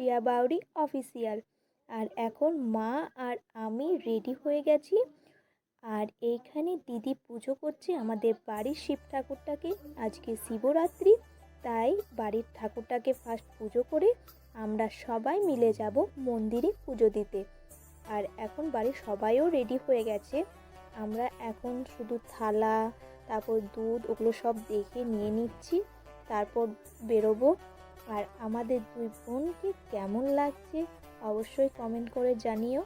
Riya Bauri official আর এখন মা আর আমি রেডি হয়ে গেছি। আর এইখানে দিদি পুজো করছে আমাদের বাড়ির শিব ঠাকুরটাকে। আজকে শিবরাত্রি, তাই বাড়ির ঠাকুরটাকে ফার্স্ট পুজো করে আমরা সবাই মিলে যাব মন্দিরে পুজো দিতে। আর এখন বাড়ির সবাইও রেডি হয়ে গেছে। আমরা এখন শুধু থালা, তারপর দুধ, ওগুলো সব দেখে নিয়ে নিচ্ছি। তারপর বেরোবো। আর আমাদের দুই বোনকে কেমন লাগছে অবশ্যই কমেন্ট করে জানিও।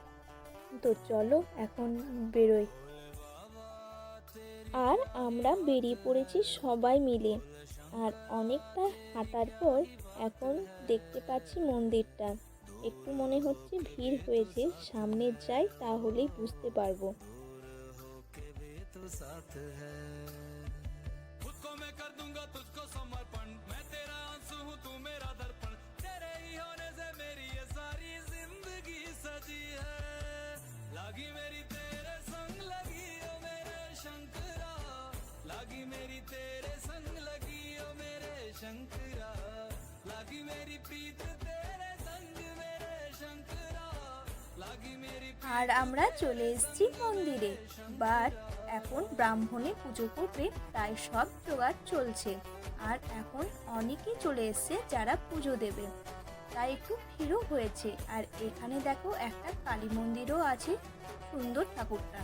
তো চলো এখন বেরোই। আর আমরা বেরিয়ে পড়েছি সবাই মিলে। আর অনেকটা হাঁটার পর এখন দেখতে পাচ্ছি মন্দিরটা। একটু মনে হচ্ছে ভিড় হয়েছে, সামনে যাই তাহলেই বুঝতে পারব। शंकरा लागी मेरी प्रीत तेरे संग मेरे शंकरा लागी मेरी আর আমরা চলে এসেছি মন্দিরে বাট এখন ব্রাহ্মণে পুজো করবে তাই সব জোগাড় চলছে আর এখন অনেকেই চলে এসছে যারা পুজো দেবে তাই একটু ভিড়ও হয়েছে আর এখানে দেখো একটা কালী মন্দিরও আছে সুন্দর ঠাকুরটা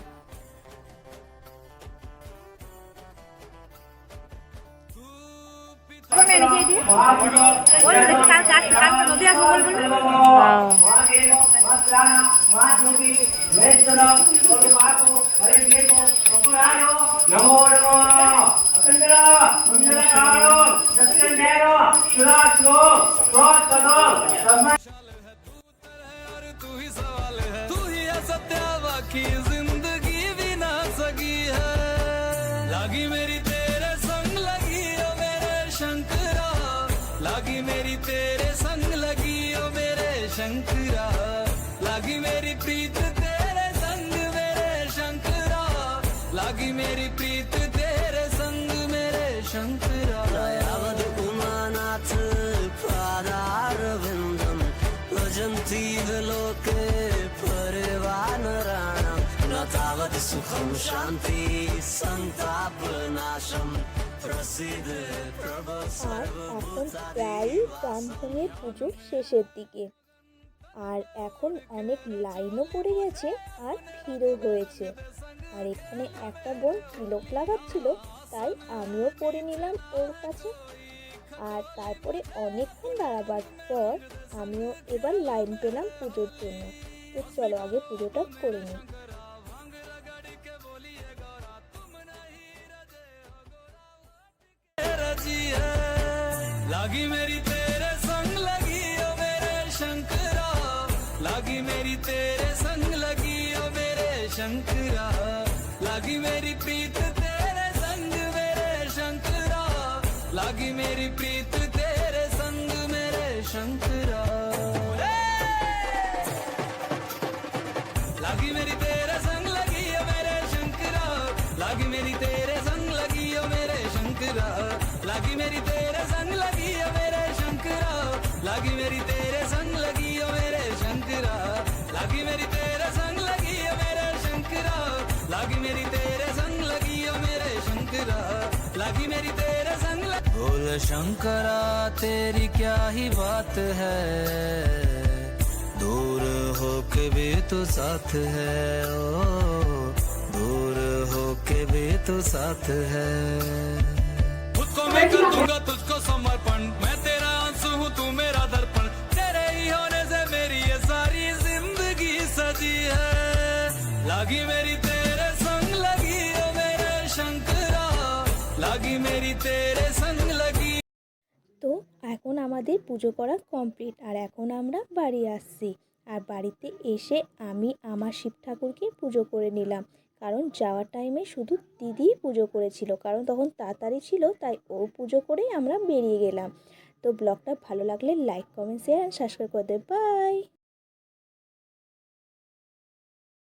तू ही सवाल है तू ही है सत्यावा शंकरा लागी मेरी प्रीत तेरे संग मेरे शंकरा लागी मेरी प्रीत तेरे संग मेरे शंकरा यावद् उमानाथ पादारविन्दं भजन्ति विलोके परिवानराणां न तावत् सुखं शान्ति सन्तापनाशं प्रसीद प्रभो আর এখন প্রায় ব্রাহ্মণের পুজো শেষের দিকে আর এখন অনেক লাইনও পড়ে গেছে আর ভিড়ও হয়েছে আর এখানে একটা বোন তিলক লাগাচ্ছিল তাই আমিও পড়ে নিলাম ওর কাছে আর তারপরে অনেকক্ষণ দাঁড়াবার পর আমিও এবার লাইন পেলাম পুজোর জন্য তো চলো আগে পুজোটা করে নিই रजी है लागी मेरी शंकरा लागी मेरी प्रीत तेरे संग मेरे शंकरा लागी मेरी प्रीत तेरे संग मेरे शंकरा लागी मेरी तेरे संग लगी ओ मेरे शंकरा लागी मेरी तेरे संग लगी ओ मेरे शंकरा लागी मेरी तेरे संग लगी ओ मेरे शंकरा लागी मेरी लागी मेरी तेरे संग लगी बोल शंकरा तेरी क्या ही बात है? दूर हो के भी तो साथ है ओ दूर हो के भी तो साथ है। खुद को मैं कर दूँगा तुझको समर्पण मैं तेरा आँसू हूँ तू मेरा दर्पण। तेरे ही होने से मेरी ये सारी ज़िंदगी सजी है। लगी मेरी तेरे তো এখন আমাদের পুজো করা কমপ্লিট, আর এখন আমরা বাড়ি আসছি। আর বাড়িতে এসে আমি আমার শিব ঠাকুরকে পুজো করে নিলাম, কারণ যাওয়ার টাইমে শুধু দিদি পুজো করেছিল, কারণ তখন তাড়াতাড়ি ছিল, তাই ও পুজো করেই আমরা বেরিয়ে গেলাম। তো ব্লগটা ভালো লাগলে লাইক কমেন্ট শেয়ার সাবস্ক্রাইব করে দেবে বাই